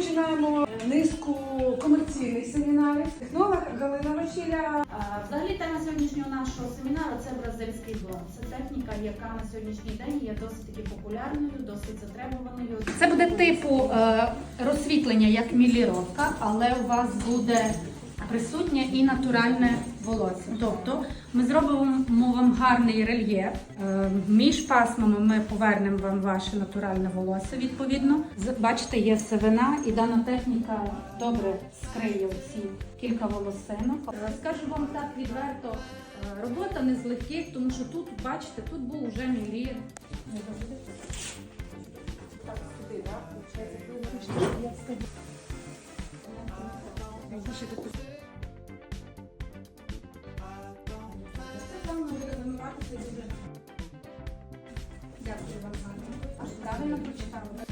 починаємо низку комерційних семінарів. Технолог Галина Василя. Взагалі тема сьогоднішнього нашого семінару це бразильський блок. Це техніка, яка на сьогоднішній день є досить таки популярною, досить затребуваною. Це буде типу е, розсвітлення, як міліровка, але у вас буде присутнє і натуральне волосся. Тобто ми зробимо вам гарний рельєф. Е, між пасмами ми повернемо вам ваше натуральне волосся. Відповідно, бачите, є сивина, і дана техніка добре скриє ці кілька волосинок. Е, Скажу вам так відверто, е, робота не з легких, тому що тут, бачите, тут був уже мілір. Так, сюди, так? Буде вимиватися і. Дякую вам гарно. Правильно прочитала?